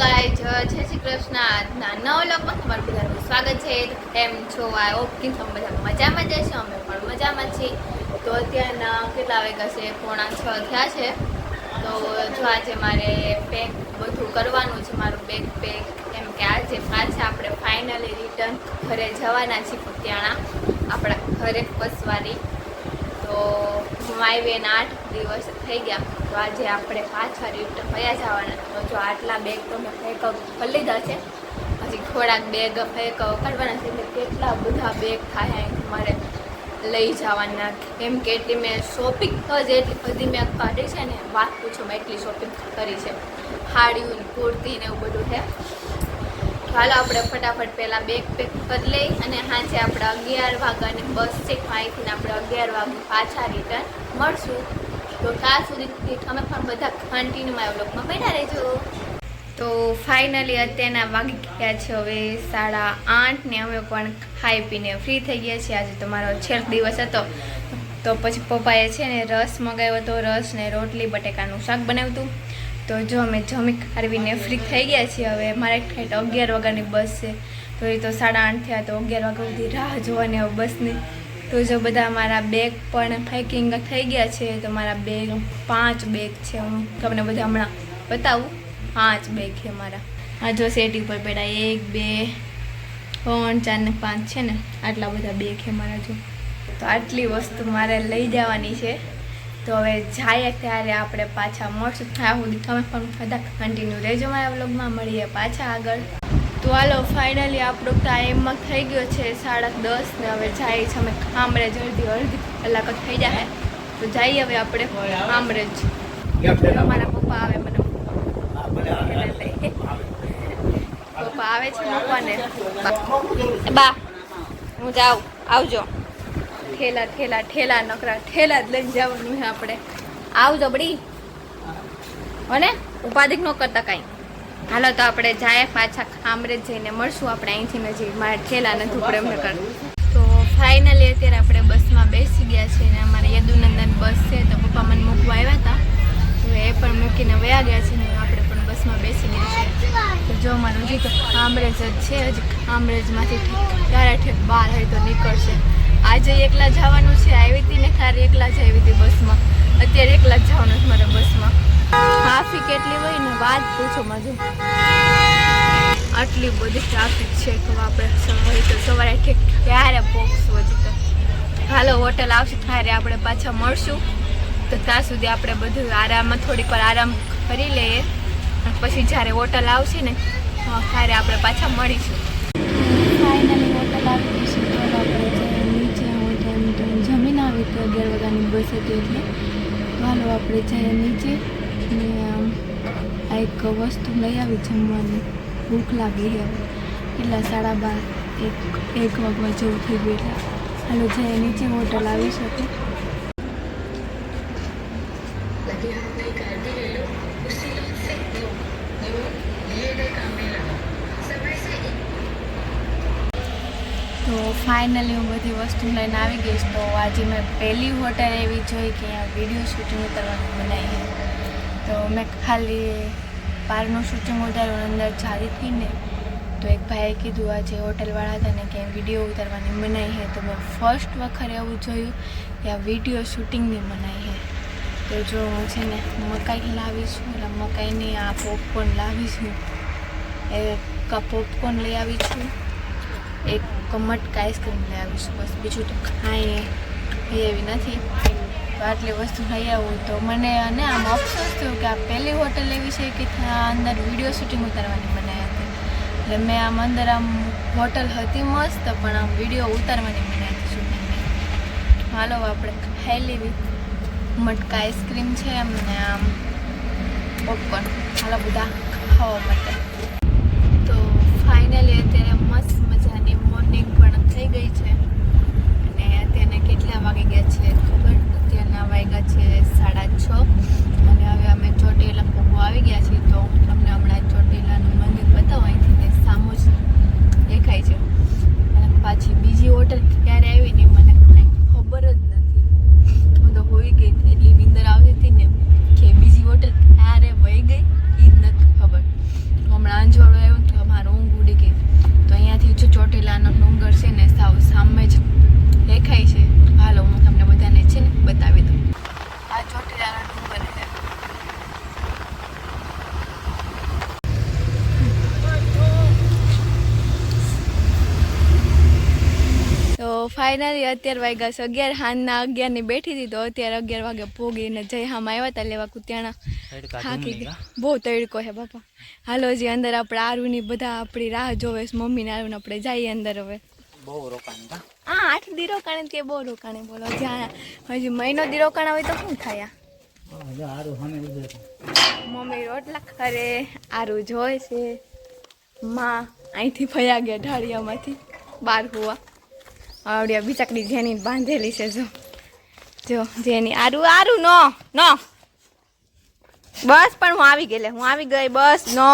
ગાય જય શ્રી કૃષ્ણ, આજના નવ લોકમાં તમારું બધાનું સ્વાગત છે. એમ છો? આ ઓકે તમે બધા મજામાં જ હશો, અમે પણ મજામાં છીએ. તો અત્યારના કેટલા વાગ્યા છે? પોણા છ થયા છે. તો જો આજે મારે પેક બધું કરવાનું છે, મારું બેગ પેક કેમ કે આજે પાછા આપણે ફાઇનલી રિટર્ન ઘરે જવાના છીએ પતિયાણા આપણા ઘરે ફસવાની તો હું આવી એના આઠ દિવસ થઈ ગયા. તો આજે આપણે પાછા રિટર્ન કયા જવાના તો જો આટલા બેગ તો મેં ફેંક કરી લીધા છે. હજી થોડાક બેગ ફેંક કરવાના છે. એટલે કેટલા બધા બેગ થાય મારે લઈ જવાના. કેમ કે એટલી મેં શોપિંગ તો જ એટલી બધી મેં કાઢી છે ને. વાત પૂછો મેં એટલી શોપિંગ કરી છે. સાડીઓ કુર્તી ને એવું બધું છે. ચાલો આપણે ફટાફટ પહેલાં બેગ પેક કરી લઈ અને સાંજે આપણે અગિયાર વાગ્યાની બસ છે. અહીંથી આપણે અગિયાર વાગે પાછા રિટર્ન મળશું. તો ત્યાં સુધી અમે પણ બધા કન્ટિન્યુમાં વ્લોગમાં બેઠા રહેજો. તો ફાઇનલી અત્યારના વાગી ગયા છે હવે સાડા આઠ ને અમે પણ ખાઈ પીને ફ્રી થઈ ગયા છીએ. આજે તો મારો છેલ્લો દિવસ હતો. તો પછી પપ્પાએ છે ને રસ મંગાવ્યો હતો, રસ ને રોટલી, બટેકાનું શાક બનાવ્યું હતું. તો જો અમે જમી ખારવીને ફ્રી થઈ ગયા છીએ હવે. મારે ફ્લાઇટ અગિયાર વાગ્યાની બસ છે. તો એ તો સાડા આઠ થયા, તો અગિયાર વાગ્યા સુધી રાહ જોવાની હવે બસની. તો જો બધા મારા બેગ પણ પેકિંગ થઈ ગયા છે, તો મારા બેગ પાંચ બેગ છે. હું તમને બધા હમણાં બતાવું. પાંચ બેગ છે મારા. આ જો સેટ ઉપર પેડા એક, બે, ત્રણ, ચાર ને પાંચ છે ને, આટલા બધા બેગ છે મારા જો. તો આટલી વસ્તુ મારે લઈ જવાની છે. તો હવે જાય ત્યારે આપણે પાછા મળશું. ત્યાં સુધી તમે પણ બધા કન્ટિન્યુ રહેજો મારા વ્લોગમાં મળીએ પાછા આગળ. તો હાલો ફાઇનલી આપણો ટાઈમમાં થઈ ગયો છે સાડા દસ ને હવે જાય છે અમે ખામરે જલ્દી અડધી કલાક થઈ જાય. તો જઈએ હવે આપણે ખામરે જ મારા પપ્પા આવે મને. પપ્પા આવે છે મૂકવાને બા. હું જાઉં. આવજો. ઠેલા ઠેલા ઠેલા નકરા ઠેલા જ લઈને જવાનું છે આપણે. આવજો બડી અને ઉપાધિક ન કરતા કાંઈ. હાલો તો આપણે જાય પાછા ખામરેજ જઈને મળશું. આપણે અહીંથી નજીક. મારે ઠેલા નથી એમને તો ફાઇનલી અત્યારે આપણે બસમાં બેસી ગયા છે અને અમારે યદુનંદન બસ છે તો પપ્પા મને મૂકવા આવ્યા હતા. તો એ પણ મૂકીને વયા ગયા છે ને આપણે પણ બસમાં બેસી ગયા છે તો જો મારું હજી તો ખામરેજ જ છે. હજી ખામરેજમાંથી ક્યારે ઠેક બહાર હોય તો નીકળશે. આજે એકલા જવાનું છે, આવી હતી ને ખારી એકલા જ આવી હતી બસમાં. અત્યારે એકલા જ જવાનું છે મારે બસમાં. ટ્રાફિક એટલી હોય ને, વાત પૂછો મજુ. આટલી બધી ટ્રાફિક છે તો આપણે સવારે તો સવારે ઠીક ક્યારે પહોંચશું હજી તો. હાલો હોટલ આવશે, ત્યારે આપણે પાછા મળશું. તો ત્યાં સુધી આપણે બધું આરામમાં, થોડીક વાર આરામ કરી લઈએ. પછી જ્યારે હોટલ આવશે ને ત્યારે આપણે પાછા મળીશું. ફાઇનલી હોટલ આવી ગઈ આપણે નીચે જમીન આવી તો અગિયાર વાગ્યાની બસ હતી એટલે. હાલો, આપણે જઈએ નીચે ને આ એક વસ્તુ લઈ આવી જમવાની. ભૂખ લાગી હવે. એટલા સાડા બાર? એક એક વાગવા જેવું થઈ ગયું એટલે. હાલો, જઈએ, નીચે હોટલ આવી શકે. તો ફાઇનલી હું બધી વસ્તુ લઈને આવી ગઈશ તો આજે મેં પહેલી હોટલ એવી જોઈ કે અહીંયા વીડિયો શૂટિંગ કરવાનું બનાવી તો મેં ખાલી બહારનું શૂટિંગ ઉતાર્યું અંદર જારી થઈને તો એક ભાઈએ કીધું, આજે હોટલવાળા હતા ને કે વીડિયો ઉતારવાની મનાઈ છે તો મેં ફર્સ્ટ વખત એવું જોયું કે આ વીડિયો શૂટિંગની મનાઈ છે તો જો હું છે ને મકાઈ લાવીશું એટલે મકાઈની આ પોપકોર્ન લાવીશું એક પોપકોર્ન લઈ આવી છું, એક મટકા આઈસ્ક્રીમ લઈ આવીશું બસ બીજું તો લઈ એવી નથી. આટલી વસ્તુ લઈ આવું તો મને અને આમ અફસોસ થયો કે આ પહેલી હોટલ એવી છે કે ત્યાં અંદર વીડિયો શૂટિંગ ઉતારવાની બનાવી હતી. એટલે મેં આમ અંદર આમ હોટલ હતી મસ્ત, પણ આમ વીડિયો ઉતારવાની બનાવી હતી શૂટિંગની હાલો આપણે ખાઈ લેવી. મટકા આઈસ્ક્રીમ છે એમને આમ પોપકોર્ન હાલો બધા ખાવા માટે તો ફાઇનલી અત્યારે મસ્ત મજાની મોર્નિંગ પણ થઈ ગઈ છે. અને અત્યારે કેટલા વાગી ગયા છે? અત્યારના વાગ્યા છે, સાડા છ. અને હવે અમે ચોટીલા પૂગવા આવી ગયા છીએ, તો તમને હમણાં ચોટીલાનું મંદિર બતાવું, અહીંથી તે સામું જ દેખાય છે. અને પાછી બીજી હોટલ ક્યારે આવી ને મને કાંઈ ખબર જ નથી હું તો હોઈ ગઈ હતી એટલી નીંદર આવતી હતી ને કે બીજી હોટલ ક્યારે વહી ગઈ એ જ નથી ખબર હમણાં ફાઇનલી અત્યારે વાગ્યા છે અગિયાર હાનના અગિયારની બેઠી હતી તો અત્યારે અગિયાર વાગે પોગીને જય હામાં આવ્યા હતા લેવા કુત્યાણા થાકી બહુ તડકો છે બાપા. હાલો જે અંદર આપણે આરુની બધા આપણી રાહ જોવે ને આરુ ને આપણે જઈએ અંદર હવે. બહુ રોકાણ હા આઠ દી રોકાણે તે બહુ રોકાણે બોલો. જ્યાં હજી મહિનો દી રોકાણા હોય તો શું થાય. મમ્મી રોટલા ખરે આરું જોય છે. માં અહીંથી ફયા ગયા ઢાળિયામાંથી બાર હુવા. આવડ્યા બિચાકડી જેની બાંધેલી છે જો. જો જેની આરું આરું નો નો. બસ પણ હું આવી ગઈ હું આવી ગઈ બસ નો.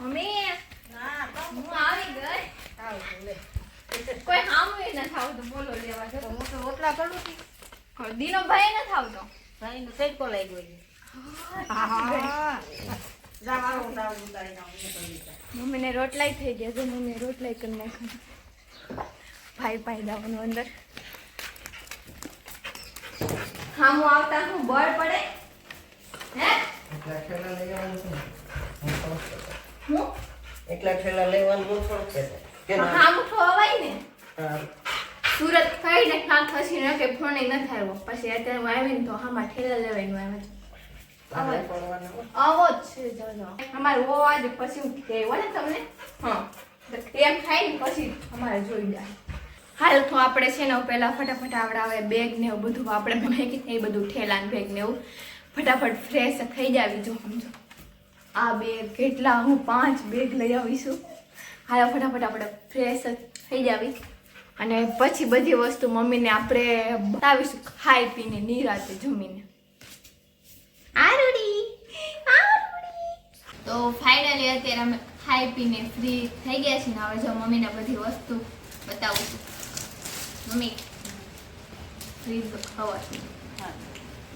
મમ્મી હું આવી ગઈ. કોઈ હામુય ન થાવ તો બોલો લેવા જો હું તો રોટલા કરું છું. દીનો ભાઈ ન થાવ તો હું ઉતારી નાખું, હું કરી દઈશ. મમ્મીને રોટલાય થઈ ગયા છે મમ્મીએ રોટલાય કરી નાખ્યા ભાઈ ભાઈ દાવાનું અંદર. હા હું આવતા હું બળ પડે? હે? એકલા ઠેલા લેવાનું થોડુંક ના? હા હું? ખવાય ને? સુરત ખાઈને ખસી નાખે કે ફોને ન થાય પછી અત્યારે હું આવીને તો હામાં ઠેલા લેવાનું આવે છે તારે પડવાનું હોય. આવો છે જોજો અમારે ઓ આજે પછી હું કહેવા ને તમને? હા. એમ થાય ને પછી અમારે જોઈ જાય. હાલ તો આપણે છે ને પેલા ફટાફટ આપણે બેગ ને એવું બધું આપણે ને એ બધું ઠેલા ને બેગ ને એવું ફટાફટ ફ્રેશ થઈ જાવી જો સમજો આ બેગ કેટલા હું પાંચ બેગ લઈ આવીશું હાલ ફટાફટ આપણે ફ્રેશ થઈ જાવી. અને પછી બધી વસ્તુ મમ્મીને આપણે બતાવીશું ખાઈ પીને નિરાતે જમીને. આરુડી આરુડી તો ફાઇનલી અત્યારે અમે ખાઈ પીને ફ્રી થઈ ગયા છીએ ને હવે જો મમ્મીને બધી વસ્તુ બતાવું છું મમ્મી ફ્રી ખબર હા.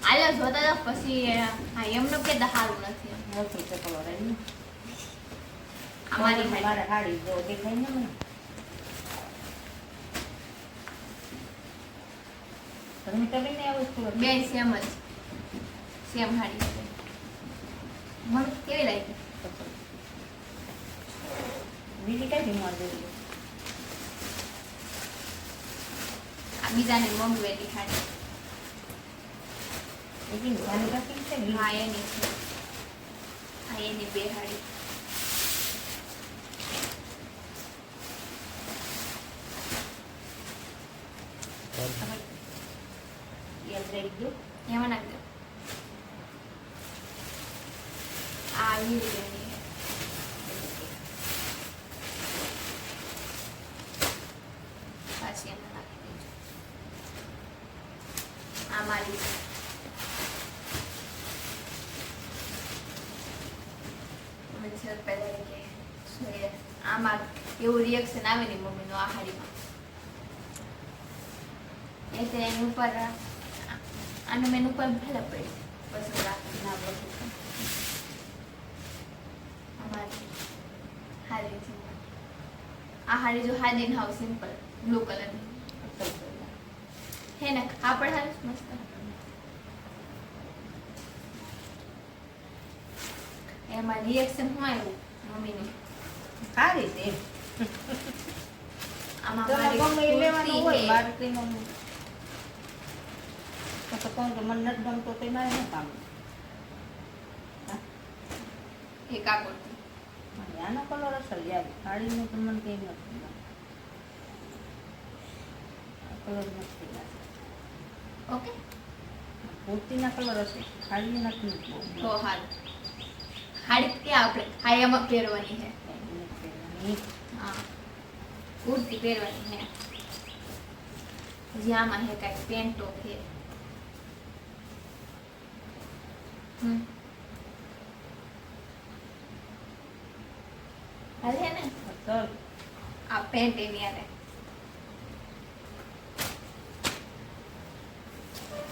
હાલો જોતા તો પછી હા એમનું કે સારું નથી. નથી ચકલો રહી. અમારી મારે. હાડી જો દેખાય ને મને. તમે તો ને આવું બે સેમ જ સેમ હાડી છે. મમ્મી કેવી લાગી? બીજી કઈ બીમાર જોઈ આ બીજાની મમ્મી હાડી. બીજી રાખી છે ને? હા એની છે. હા એની બે હાડી. યાદ રહી ગયું? એમાં નાખ દો આ લીલી એની છે. પાછી એમાં નાખી દેજો આ મારી એવું રિએક્શન આવે આ એટલે એની ઉપર, આનું મેન ઉપર ભલે પડી. પસંદ રાખી ના બધું હાડી જો હાડી હાવ સિમ્પલ બ્લુ કલરની હે ને કાપડ હારું મસ્ત. એમાં રિએક્શન શું આવ્યું મમ્મીનું? સારી છે. આમાં મારી લેવાનું હોય હે. તો કહું કે મને નથી ગમતો તો મારે કામ? એ આ અને આનો કલર અસર જાય સાડીનો તો મને કંઈ નથી કલર નથી લાગતો. ઓકે. કુર્તીના કલર હશે. સાડીના નથી. તો હાલ હાડી કે આપણે? હા પહેરવાની છે. કાંઈ. હા. કુર્તી પહેરવાની છે. આમાં છે કાંઈક પેન્ટો છે. હમ. હાલે ને? આ પેન્ટ એની આરે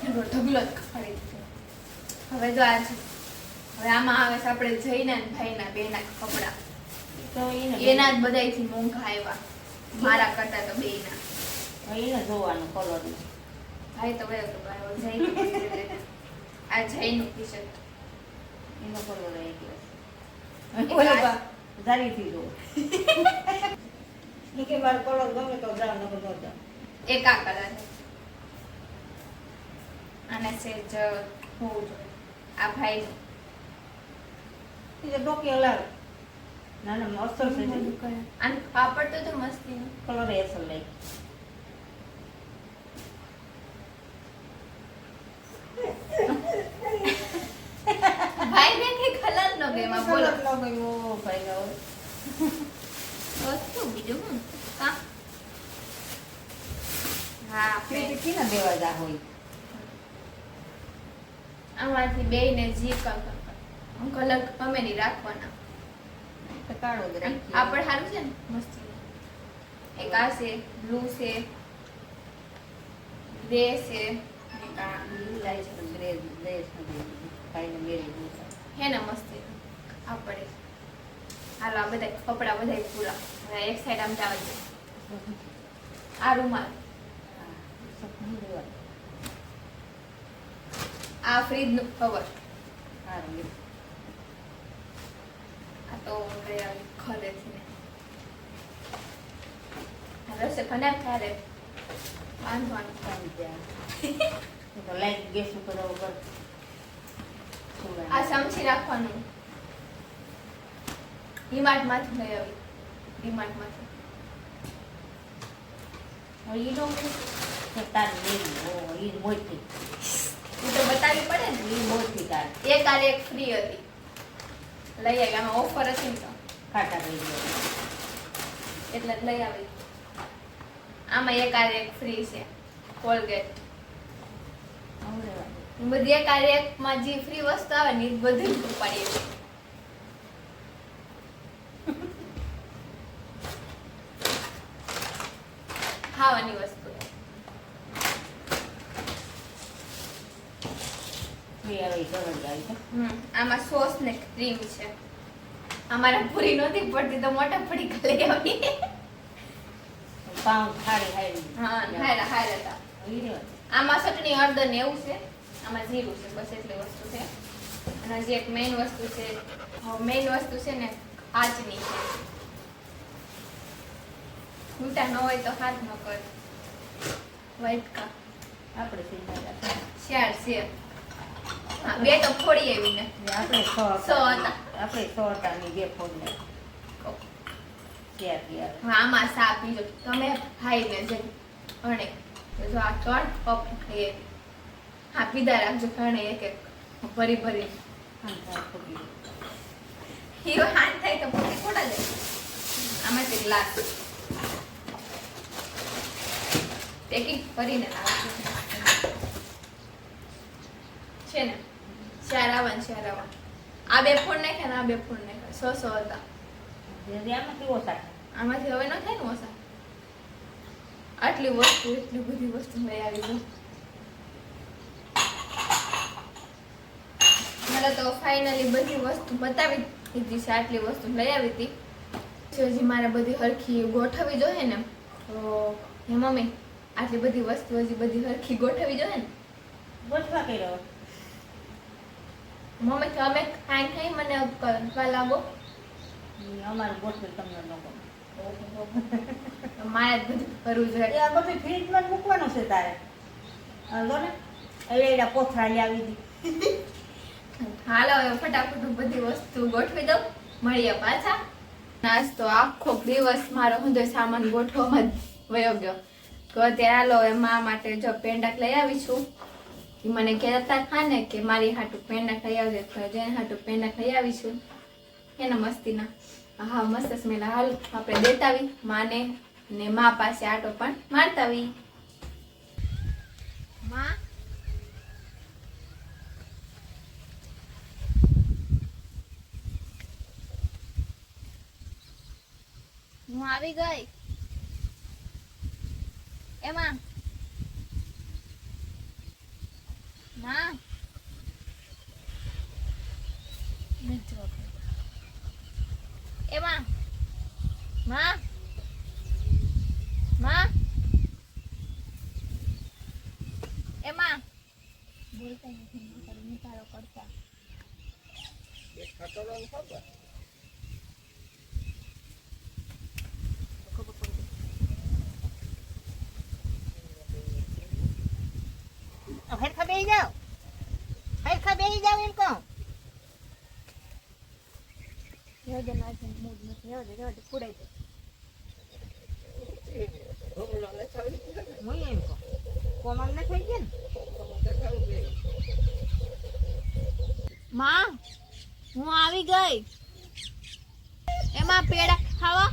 એનો ઢગલો જ ખરીદ હવે જો આ છે. હવે આમાં આવે છે આપણે જઈને ને ભાઈના બેના કપડા. તો એના જ બધાયથી મોંઘા આવ્યા. મારા કરતા તો બેના એને જોવાનું કલર ભાઈ તો ગયો તો ભાઈ જઈ આ જઈનું ટી શર્ટ એનો કલર આવી ગયો એક બા- જારીથી જો કે મારે કલર ગમે તો જાવ નકર ન જાવ એક આ કલર અને સેજ હોવું જોઈએ. આ ભાઈ ઈ તો ટોકી હલાવે. ના ના અસર છે અને કાપડ તો તો મસ્તી કલર એ અસર લાગી ભાઈ ને કે કલર નો ગેમ આ બોલો. નો ન ગમ્યો ભાઈ નો હોય વસ્તુ બીજું હું. હા આપણે કિના દેવા જા હોય? આમાંથી બે ને જી કલર અમે નહીં રાખવાના. જ આપણે સારું છે ને? મસ્તી એક આ છે બ્લુ છે ગ્રે છે આ પણ હે ને મસ્તી આપણે હાલો આ બધા કપડા બધા પૂરા. એક સાઈડ આમ જાવ છે આ રૂમાલ. આ ફ્રીજનું કવર સારું આ તો આવી ઘરેથી ને. રસે બનાવ ક્યારે? બાંધવાનું કામ ત્યાં તો લાઈટ ગેસ ઉપર ઉપર આ સમસી રાખવાનું. ડીમાર્ટમાંથી લઈ આવી. ડીમાર્ટમાંથી ઈ નો તાર લેવી. ઓ ઈ મોટી એ તો બતાવવી પડે ને ઈ મોટી તાર એક આર એક ફ્રી હતી. લઈ આવી આમાં ઓફર હતી ને તો. કાટા લઈ ગયો. એટલે જ લઈ આવી. આમાં એક આરે એક ફ્રી છે કોલગેટ બધી એક આરે એકમાં જે ફ્રી વસ્તુ આવે ને એ બધી ઉપાડીએ. ખાવાની વસ્તુ. ફ્રી આવે ઈ ગરજ છે. આમાં સોસ ને ક્રીમ છે. અમારા પૂરી નહોતી પડતી તો મોટા પડી આવી. પાઉં ખારી હારી. હા હારા હારા હતા. આમાં ચટણી ને એવું છે. આમાં જીરું છે બસ એટલી વસ્તુ છે. અને હજી એક મેઇન વસ્તુ છે. મેઇન વસ્તુ છે ને કાચની છે ઊંટા ન હોય તો હાથ ન કર. વાઇટકા આપણે સીધા શિયાળ છે. બે તો ફોડી આવી ને આપણે સો હતા. આપણે સો હટાની બે ફોડી ને હા, આમાં સાપ પીજો તમે ખાઈને જે ભણે જો આ ત્રણ કપ એ હા પીધા રાખજો ભણે એક એક ભરી ભરી. આમ હીરો હાન થાય તો પોતે ખોટા જાય આમાંથી ગ્લાસ પેકિંગ કરીને છે ને. ચાર આવા ને ચાર આવા આ બે ફોન નાખે ને આ બે ફોન નાખે સો સો હતા. આમાંથી હવે ન થાય ને ઓછા? આટલી વસ્તુ એટલી બધી વસ્તુ લઈ આવી છું મને તો ફાઇનલી બધી વસ્તુ બતાવી દીધી છે આટલી વસ્તુ લઈ આવી હતી. હજી મારે બધી હરખી ગોઠવવી જોઈએ ને તો હે મમ્મી આટલી બધી વસ્તુ હજી બધી હરખી ગોઠવવી જોઈએ ને? ગોઠવા કર્યો? મમ્મી કે અમે ખાઈ ખાઈ મને કરવા લાગો? અમારું ગોઠવેલ તમને તો મારે બધું કરવું જોઈએ એ આ બધું ફ્રીજમાં મૂકવાનું છે તારે. હાલો ને. હવે એના કોથળા આવી દી હાલો હવે ફટાફટ બધી વસ્તુ ગોઠવી દઉં. મળીએ પાછા. નાસ્તો આખો દિવસ મારો બધો સામાન ગોઠવવામાં જ વયો ગયો. તો અત્યારે હાલો એ મા માટે જો પેંડાક લઈ આવી છું મને કહેતા ખા ને કે મારી હાટું પેંડા ખાઈ આવજે જેને હાટું પેંડા ખાઈ આવીશું. એના મસ્તીના હા મસ્ત સ્મેલ હાલ આપણે દેતાવી, માને ને મા પાસે આટો પણ મારતા માં? હું આવી ગઈ. એમાં Oh, head coming now. હરખા બેસી જાઓ એમ કહું. રહેવા દે ના છે મૂડ નથી. રહેવા દે ફોડાઈ દે. હું એમ કહું. કોમલ ને થઈ ગયા ને? માં હું આવી ગઈ. એમાં પેડા ખાવા?